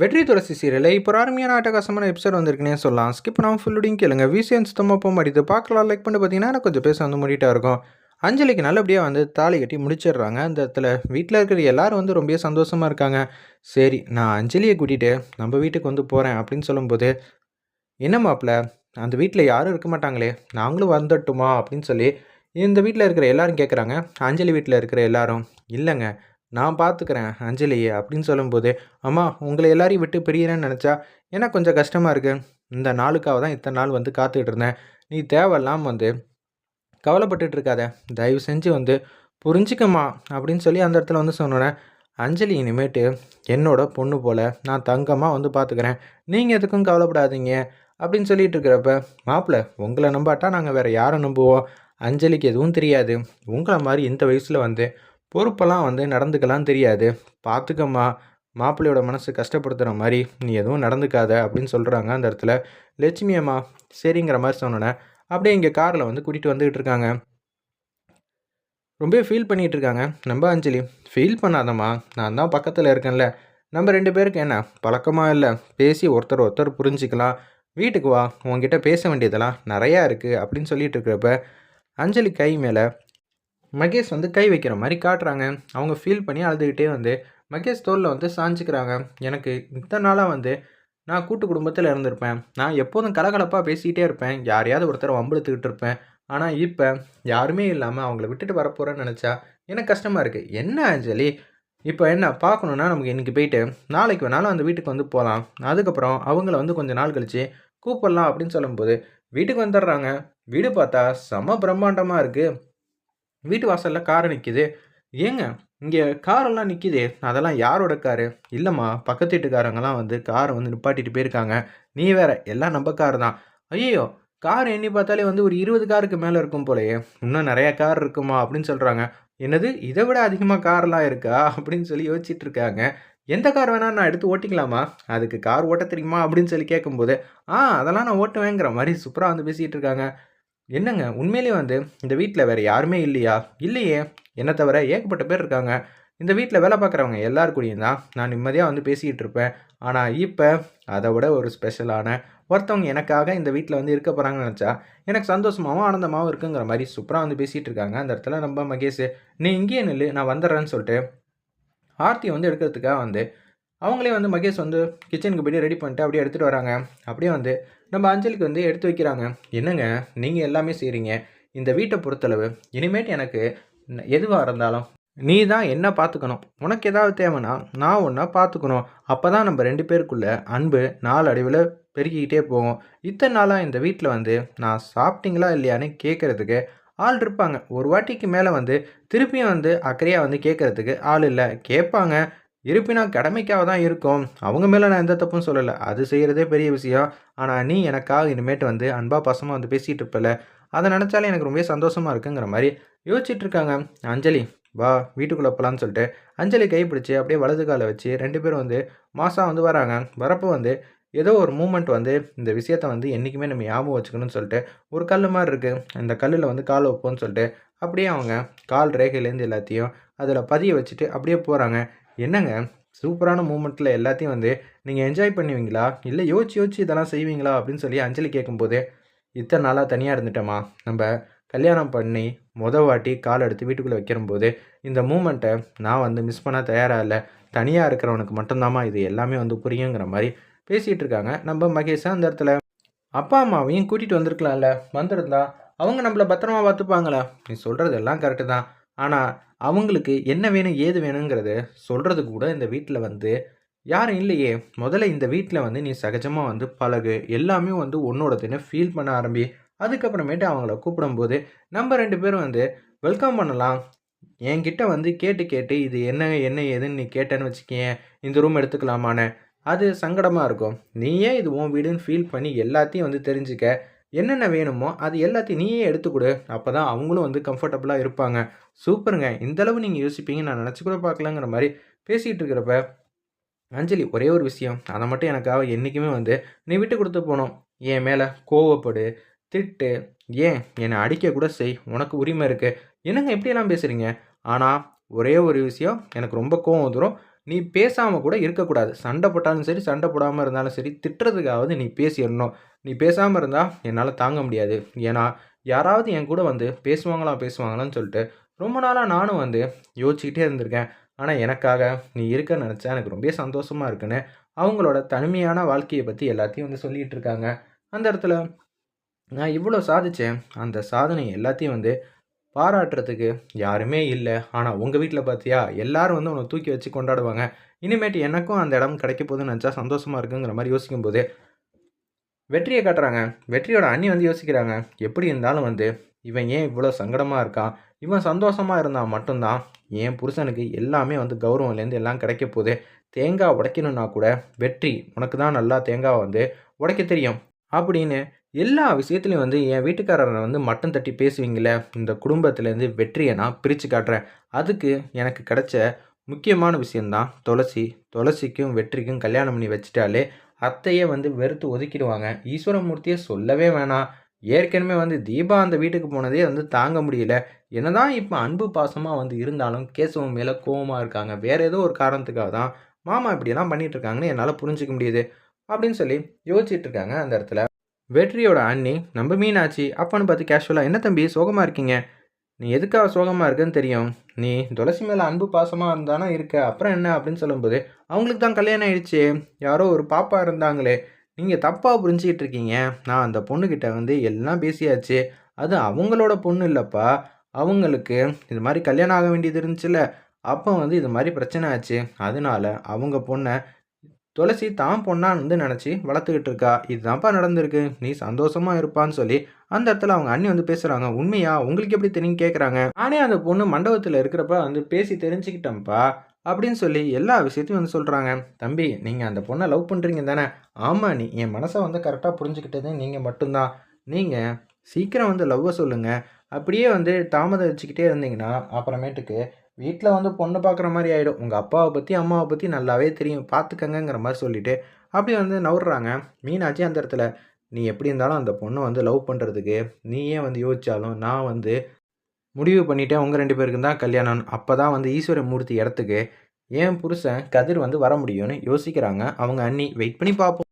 வெற்றி துளசி சீரியலில் இப்போ ஒரு அருமையான அட்டகாசமான எபிசோட் வந்திருக்குனே சொல்லலாம். ஸ்கிப் பண்ணாமல் ஃபுல்லுடையும் கேளுங்க. விசிஎன் சுத்தமாக போக மாட்டேது பார்க்கலாம். லைக் பண்ணி பார்த்தீங்கன்னா எனக்கு கொஞ்சம் பேச வந்து முடிட்டா இருக்கும். அஞ்சலிக்கு நல்லபடியாக வந்து தாலி கட்டி முடிச்சிடுறாங்க. அந்த இடத்துல வீட்டில் இருக்கிற எல்லாரும் வந்து ரொம்ப சந்தோஷமாக இருக்காங்க. சரி நான் அஞ்சலியை கூட்டிகிட்டு நம்ம வீட்டுக்கு வந்து போகிறேன் அப்படின்னு சொல்லும்போது என்ன மாப்பிள்ள அந்த வீட்டில் யாரும் இருக்க மாட்டாங்களே? நாங்களும் வந்துட்டுமா அப்படின்னு சொல்லி இந்த வீட்டில் இருக்கிற எல்லாரும் கேட்குறாங்க அஞ்சலி வீட்டில் இருக்கிற எல்லாரும் இல்லைங்க நான் பார்த்துக்கிறேன் அஞ்சலி அப்படின்னு சொல்லும்போது அம்மா உங்களை எல்லாரையும் விட்டு பிரியறேன்னு நினச்சா ஏன்னா கொஞ்சம் கஷ்டமாக இருக்குது இந்த நாளுக்காக தான் இத்தனை நாள் வந்து காத்துக்கிட்டு இருந்தேன். நீ தேவையில்லாமல் வந்து கவலைப்பட்டுட்டு இருக்காத. தயவு செஞ்சு வந்து புரிஞ்சுக்கம்மா அப்படின்னு சொல்லி அந்த இடத்துல வந்து சொன்னோன்னே அஞ்சலி இனிமேட்டு என்னோட பொண்ணு போல் நான் தங்கமாக வந்து பார்த்துக்கிறேன் நீங்கள் எதுக்கும் கவலைப்படாதீங்க அப்படின்னு சொல்லிட்டு இருக்கிறப்ப மாப்பிள்ள உங்களை நம்பாட்டா நாங்கள் வேறு யாரை நம்புவோம்? அஞ்சலிக்கு எதுவும் தெரியாது. உங்களை மாதிரி இந்த வயசில் வந்து பொறுப்பெல்லாம் வந்து நடந்துக்கலாம் தெரியாது. பார்த்துக்கம்மா மாப்பிள்ளையோட மனசு கஷ்டப்படுத்துகிற மாதிரி நீ எதுவும் நடந்துக்காத அப்படின்னு சொல்கிறாங்க அந்த இடத்துல. லட்சுமி அம்மா சரிங்கிற மாதிரி சொன்னோன்னே அப்படியே இங்கே காரில் வந்து கூட்டிகிட்டு வந்துக்கிட்டு இருக்காங்க. ரொம்பவே ஃபீல் பண்ணிகிட்டு இருக்காங்க. நம்ம அஞ்சலி ஃபீல் பண்ணாதம்மா. நான் தான் பக்கத்தில் இருக்கேன்ல. நம்ம ரெண்டு பேருக்கு என்ன? பழக்கமாக இல்லை. பேசி ஒருத்தர் ஒருத்தர் புரிஞ்சிக்கலாம். வீட்டுக்கு வா. உங்ககிட்ட பேச வேண்டியதெல்லாம் நிறையா இருக்குது அப்படின்னு சொல்லிட்டு இருக்கிறப்ப அஞ்சலி கை மேலே மகேஷ் வந்து கை வைக்கிற மாதிரி காட்டுறாங்க. அவங்க ஃபீல் பண்ணி அழுதுகிட்டே வந்து மகேஷ் தோலில் வந்து சாஞ்சிக்கிறாங்க. எனக்கு இத்தனை நாளாக வந்து நான் கூட்டு குடும்பத்தில் இருந்திருப்பேன். நான் எப்போதும் கலகலப்பாக பேசிக்கிட்டே இருப்பேன். யாரையாவது ஒருத்தர் வம்பெடுத்துக்கிட்டு இருப்பேன். ஆனால் இப்போ யாருமே இல்லாமல் அவங்கள விட்டுட்டு வரப்போகிறேன்னு நினச்சா எனக்கு கஷ்டமாக இருக்குது என்ன அஞ்சலி? இப்போ என்ன பார்க்கணுன்னா நமக்கு இன்றைக்கி போயிட்டு நாளைக்கு வேணாலும் அந்த வீட்டுக்கு வந்து போகலாம் அதுக்கப்புறம் அவங்கள வந்து கொஞ்சம் நாள் கழித்து கூப்பிடலாம் அப்படின்னு சொல்லும்போது வீட்டுக்கு வந்துடுறாங்க. வீடு பார்த்தா செம பிரம்மாண்டமாக இருக்குது வீட்டு வாசலில் கார் நிற்கிது ஏங்க இங்கே காரெல்லாம் நிற்கிதே அதெல்லாம் யாரோட காரு இல்லைம்மா பக்கத்து வீட்டுக்காரங்கெல்லாம் வந்து காரை வந்து நிப்பாட்டிட்டு போயிருக்காங்க. நீ வேற எல்லாம் நம்ம கார் தான். ஐயோ கார் எண்ணி பார்த்தாலே வந்து ஒரு இருபது காருக்கு மேலே இருக்கும் போலயே. இன்னும் நிறையா கார் இருக்குமா அப்படின்னு சொல்கிறாங்க என்னது இதை விட அதிகமாக கார்லாம் இருக்கா அப்படின்னு சொல்லி யோசிச்சுட்டு இருக்காங்க. எந்த கார் வேணால் நான் எடுத்து ஓட்டிக்கலாமா? அதுக்கு கார் ஓட்ட தெரியுமா அப்படின்னு சொல்லி கேட்கும்போது ஆ அதெல்லாம் நான் ஓட்டுவேங்கிற மாதிரி சூப்பராக வந்து பேசிகிட்டு இருக்காங்க. என்னங்க உண்மையிலேயே வந்து இந்த வீட்டில் வேறு யாருமே இல்லையா? இல்லையே. என்னை தவிர ஏகப்பட்ட பேர் இருக்காங்க. இந்த வீட்டில் வேலை பார்க்குறவங்க எல்லாரு கூடயும் தான் நான் நிம்மதியாக வந்து பேசிக்கிட்டு இருப்பேன். ஆனால் இப்போ அதை விட ஒரு ஸ்பெஷலான ஒருத்தவங்க எனக்காக இந்த வீட்டில் வந்து இருக்க போகிறாங்கன்னு நினச்சா எனக்கு சந்தோஷமாகவும் ஆனந்தமாகவும் இருக்குங்கிற மாதிரி சூப்பராக வந்து பேசிகிட்டு இருக்காங்க. அந்த இடத்துல நம்ம மகேஷ் நீ இங்கேயே நில்லு நான் வந்துடுறேன்னு சொல்லிட்டு ஆர்த்தியை வந்து எடுக்கிறதுக்காக வந்து அவங்களே வந்து மகேஷ் வந்து கிச்சனுக்கு போய்ட்டு ரெடி பண்ணிட்டு அப்படியே எடுத்துகிட்டு வராங்க. அப்படியே வந்து நம்ம அஞ்சலிக்கு வந்து எடுத்து வைக்கிறாங்க. என்னங்க? நீங்கள் எல்லாமே செய்கிறீங்க இந்த வீட்டை பொறுத்தளவு இனிமேட்டு எனக்கு எதுவாக இருந்தாலும் நீ தான் என்ன பார்த்துக்கணும் உனக்கு ஏதாவது தேவைன்னா நான் ஒன்றா பார்த்துக்கணும் அப்போ தான் நம்ம ரெண்டு பேருக்குள்ள அன்பு நாளடைவில் பெருகிக்கிட்டே போகும். இத்தனை நாளாக இந்த வீட்டில் வந்து நான் சாப்பிட்டீங்களா இல்லையான்னு கேட்குறதுக்கு ஆள் இருப்பாங்க. ஒரு வாட்டிக்கு மேலே வந்து திருப்பியும் வந்து அக்கறையாக வந்து கேட்குறதுக்கு ஆள் இல்லை. கேட்பாங்க. இருப்பினும் கடமைக்காக தான் இருக்கும். அவங்க மேலே நான் எந்த தப்பும் சொல்லலை. அது செய்கிறதே பெரிய விஷயம். ஆனால் நீ எனக்காக இனிமேட்டு வந்து அன்பா பசமாக வந்து பேசிகிட்டு இருப்பல. அதை நினச்சாலே எனக்கு ரொம்ப சந்தோஷமாக இருக்குங்கிற மாதிரி யோசிச்சுட்டு இருக்காங்க. அஞ்சலி வா வீட்டுக்குள்ளே போகலான்னு சொல்லிட்டு அஞ்சலி கைப்பிடிச்சி அப்படியே வலது காலை வச்சு ரெண்டு பேரும் வந்து மாதம் வந்து வராங்க. வரப்போ வந்து ஏதோ ஒரு மூமெண்ட் வந்து இந்த விஷயத்த வந்து என்றைக்குமே நம்ம ஞாபகம் வச்சுக்கணும்னு சொல்லிட்டு ஒரு கல் மாதிரி இருக்குது அந்த கல்லில் வந்து கால் வைப்போம்னு சொல்லிட்டு அப்படியே அவங்க கால் ரேகையிலேருந்து எல்லாத்தையும் அதில் பதிய வச்சுட்டு அப்படியே போகிறாங்க என்னங்க? சூப்பரான மூமெண்ட்டில் எல்லாத்தையும் வந்து நீங்கள் என்ஜாய் பண்ணுவீங்களா? இல்லை யோசிச்சு யோசிச்சு இதெல்லாம் செய்வீங்களா? அப்படின்னு சொல்லி அஞ்சலி கேட்கும்போது இத்தனை நாளாக தனியாக இருந்துட்டோமா? நம்ம கல்யாணம் பண்ணி முத வாட்டி கால் எடுத்து வீட்டுக்குள்ளே வைக்கிறம்போது இந்த மூமெண்ட்டை நான் வந்து மிஸ் பண்ண தயாராக இல்லை தனியாக இருக்கிறவனுக்கு மட்டும்தாம்மா இது எல்லாமே வந்து புரியுங்கிற மாதிரி பேசிகிட்டு இருக்காங்க. நம்ம மகேஷாக அந்த இடத்துல அப்பா அம்மாவையும் கூட்டிகிட்டு வந்திருக்கலாம்ல? வந்திருந்தா அவங்க நம்மளை பத்திரமா பார்த்துப்பாங்களா? நீ சொல்கிறது எல்லாம் கரெக்டு தான். ஆனால் அவங்களுக்கு என்ன வேணும் ஏது வேணுங்கிறத சொல்கிறது கூட இந்த வீட்டில் வந்து யாரும் இல்லையே. முதல்ல இந்த வீட்டில் வந்து நீ சகஜமாக வந்து பழகு. எல்லாமே வந்து உன்னோடதுன்னு ஃபீல் பண்ண ஆரம்பி. அதுக்கப்புறமேட்டு அவங்கள கூப்பிடும்போது நம்ம ரெண்டு பேரும் வந்து வெல்கம் பண்ணலாம். என்கிட்ட வந்து கேட்டு கேட்டு இது என்ன என்ன ஏதுன்னு நீ கேட்டேன்னு வச்சுக்கேன் இந்த ரூம் எடுத்துக்கலாமான்னு. அது சங்கடமாக இருக்கும். நீயே இது உன் வீடுன்னு ஃபீல் பண்ணி எல்லாத்தையும் வந்து தெரிஞ்சுக்க. என்னென்ன வேணுமோ அது எல்லாத்தையும் நீயே எடுத்து கொடு. அப்போ தான் அவங்களும் வந்து கம்ஃபர்டபுளாக இருப்பாங்க. சூப்பருங்க. இந்தளவு நீங்கள் யோசிப்பீங்க நான் நினச்சி கூட பார்க்கலங்கிற மாதிரி பேசிகிட்டு இருக்கிறப்ப அஞ்சலி ஒரே ஒரு விஷயம். அதை மட்டும் எனக்காக என்றைக்குமே வந்து நீ விட்டு கொடுத்து போனோம் என் மேலே கோவப்படு திட்டு. ஏன்? என்னை அடிக்க கூட செய். உனக்கு உரிமை இருக்குது என்னங்க எப்படியெல்லாம் பேசுகிறீங்க ஆனால் ஒரே ஒரு விஷயம். எனக்கு ரொம்ப கோவம் வந்துடும் நீ பேசாமல் கூட இருக்கக்கூடாது. சண்டை போட்டாலும் சரி சண்டை போடாமல் இருந்தாலும் சரி திட்டுறதுக்காவது நீ பேசிடணும். நீ பேசாமல் இருந்தால் என்னால் தாங்க முடியாது. ஏன்னா யாராவது என் கூட வந்து பேசுவாங்களா பேசுவாங்களான்னு சொல்லிட்டு ரொம்ப நாளாக நானும் வந்து யோசிச்சுக்கிட்டே இருந்திருக்கேன். ஆனால் எனக்காக நீ இருக்க நினச்சா எனக்கு ரொம்ப சந்தோஷமாக இருக்குன்னு அவங்களோட தனிமையான வாழ்க்கையை பற்றி எல்லாத்தையும் வந்து சொல்லிகிட்டு இருக்காங்க. அந்த இடத்துல நான் இவ்வளோ சாதித்தேன் அந்த சாதனை எல்லாத்தையும் வந்து பாராட்டுறதுக்கு யாருமே இல்லை. ஆனால் உங்கள் வீட்டில் பார்த்தியா எல்லாரும் வந்து உன்னை தூக்கி வச்சு கொண்டாடுவாங்க. இனிமேட்டு எனக்கும் அந்த இடம் கிடைக்க போதுன்னு நினச்சா சந்தோஷமாக இருக்குங்கிற மாதிரி யோசிக்கும் போது வெற்றியை காட்டுறாங்க. வெற்றியோட அண்ணி வந்து யோசிக்கிறாங்க. எப்படி இருந்தாலும் வந்து இவன் ஏன் இவ்வளோ சங்கடமாக இருக்கான் இவன் சந்தோஷமாக இருந்தால் மட்டும்தான் என் புருஷனுக்கு எல்லாமே வந்து கௌரவம்லேருந்து எல்லாம் கிடைக்க போகுது. தேங்காய் உடைக்கணுன்னா கூட வெற்றி உனக்கு தான் நல்லா தேங்காவை வந்து உடைக்க தெரியும் அப்படின்னு எல்லா விஷயத்துலையும் வந்து என் வீட்டுக்காரரை வந்து மட்டம் தட்டி பேசுவீங்களே இந்த குடும்பத்துலேருந்து வெற்றியை நான் பிரித்து காட்டுறேன். அதுக்கு எனக்கு கிடைச்ச முக்கியமான விஷயந்தான் துளசி. துளசிக்கும் வெற்றிக்கும் கல்யாணம் பண்ணி வச்சிட்டாலே அத்தையை வந்து வெறுத்து ஒதுக்கிடுவாங்க. ஈஸ்வரமூர்த்தியை சொல்லவே வேணாம். ஏற்கனவே வந்து தீபா அந்த வீட்டுக்கு போனதே வந்து தாங்க முடியல. என்னதான் இப்போ அன்பு பாசமாக வந்து இருந்தாலும் கேசவன் மேலே கோவமாக இருக்காங்க. வேறு ஏதோ ஒரு காரணத்துக்காக தான் மாமா இப்படியெல்லாம் பண்ணிட்டு இருக்காங்கன்னு என்னால் புரிஞ்சிக்க முடியுது அப்படின்னு சொல்லி யோசிச்சுட்டு இருக்காங்க அந்த இடத்துல. வெற்றியோட அண்ணி நம்ம மீனாட்சி அப்பான்னு பார்த்து கேஷுவலாக என்ன தம்பி சோகமாக இருக்கீங்க? நீ எதுக்காக சோகமாக இருக்குன்னு தெரியும். நீ துளசி மேலே அன்பு பாசமாக இருந்தானா இருக்க. அப்புறம் என்ன அப்படின்னு சொல்லும்போது அவங்களுக்கு தான் கல்யாணம் ஆயிடுச்சு. யாரோ ஒரு பாப்பா இருந்தாங்களே. நீங்கள் தப்பாக புரிஞ்சிக்கிட்டு இருக்கீங்க. நான் அந்த பொண்ணுக்கிட்ட வந்து எல்லாம் பேசியாச்சு. அது அவங்களோட பொண்ணு இல்லைப்பா. அவங்களுக்கு இது மாதிரி கல்யாணம் ஆக வேண்டியது இருந்துச்சுல்ல. அப்போ வந்து இது மாதிரி பிரச்சனை ஆச்சு. அதனால அவங்க பொண்ணை துளசி தான் பொண்ணான்னு வந்து நினச்சி வளர்த்துக்கிட்டு இருக்கா. இதுதான்ப்பா நடந்திருக்கு. நீ சந்தோஷமாக இருப்பான்னு சொல்லி அந்த இடத்துல அவங்க அண்ணி வந்து பேசுகிறாங்க உண்மையா? உங்களுக்கு எப்படி தெரியும் கேட்குறாங்க நானே அந்த பொண்ணு மண்டபத்தில் இருக்கிறப்ப வந்து பேசி தெரிஞ்சுக்கிட்டேன்ப்பா அப்படின்னு சொல்லி எல்லா விஷயத்தையும் வந்து சொல்கிறாங்க தம்பி நீங்கள் அந்த பொண்ணை லவ் பண்ணுறீங்க தானே? ஆமாம் நீ என் மனசை வந்து கரெக்டாக புரிஞ்சுக்கிட்டது நீங்கள் மட்டும்தான். நீங்கள் சீக்கிரம் வந்து லவ்வை சொல்லுங்கள் அப்படியே வந்து தாமதம் வச்சுக்கிட்டே இருந்தீங்கன்னா அப்புறமேட்டுக்கு வீட்டில் வந்து பொண்ணு பார்க்குற மாதிரி ஆகிடும் உங்கள் அப்பாவை பற்றி அம்மாவை பற்றி நல்லாவே தெரியும். பார்த்துக்கங்கிற மாதிரி சொல்லிவிட்டு அப்படி வந்து நவுடுறாங்க மீனாட்சி அந்த இடத்துல நீ எப்படி இருந்தாலும் அந்த பொண்ணை வந்து லவ் பண்ணுறதுக்கு நீயே வந்து யோசித்தாலும் நான் வந்து முடிவு பண்ணிட்டேன். உங்கள் ரெண்டு பேருக்கு தான் கல்யாணம் அப்போ தான் வந்து ஈஸ்வர மூர்த்தி இடத்துக்கு என் புருஷன் கதிர் வந்து வர முடியும்னு யோசிக்கிறாங்க. அவங்க அண்ணி வெயிட் பண்ணி பார்ப்போம்